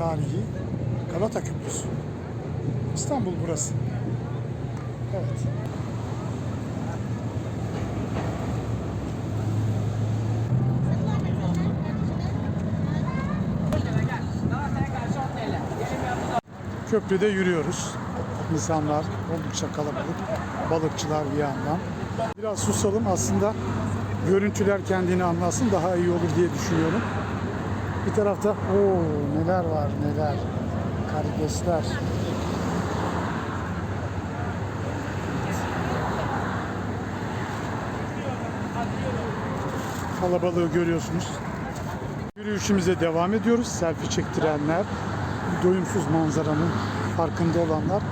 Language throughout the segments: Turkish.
tarihi Galata Köprüsü. İstanbul burası. Evet. Köprüde yürüyoruz. İnsanlar oldukça kalabalık. Balıkçılar bir yandan. Biraz susalım aslında görüntüler kendini anlatsın daha iyi olur diye düşünüyorum. Bir tarafta o neler var neler. Karidesler. Kalabalığı görüyorsunuz. Yürüyüşümüze devam ediyoruz. Selfie çektirenler, doyumsuz manzaranın farkında olanlar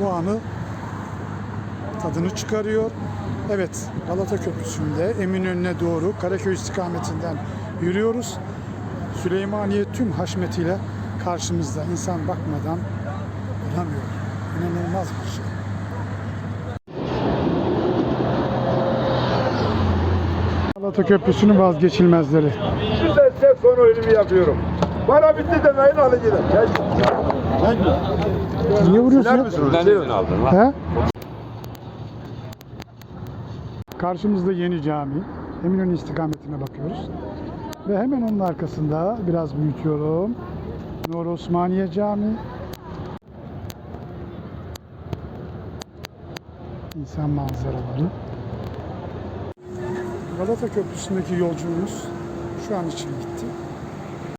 bu anı tadını çıkarıyor. Evet, Galata Köprüsü'nde Eminönü'ne doğru Karaköy istikametinden yürüyoruz. Süleymaniye tüm haşmetiyle karşımızda. İnsan bakmadan duramıyor. İnanılmaz bir şey. Galata Köprüsü'nün vazgeçilmezleri. Şu sesle son oyunumu yapıyorum. Para bitti demeyin alın gidin. Gel. Niye vuruyorsun? Siler ya? misiniz? Ben de lan. He? Karşımızda yeni cami. Eminönü istikametine bakıyoruz. Ve hemen onun arkasında biraz büyütüyorum. Nur Osmaniye Camii. İnsan manzaraları. Galata Köprüsü'ndeki yolculuğumuz şu an için bitti.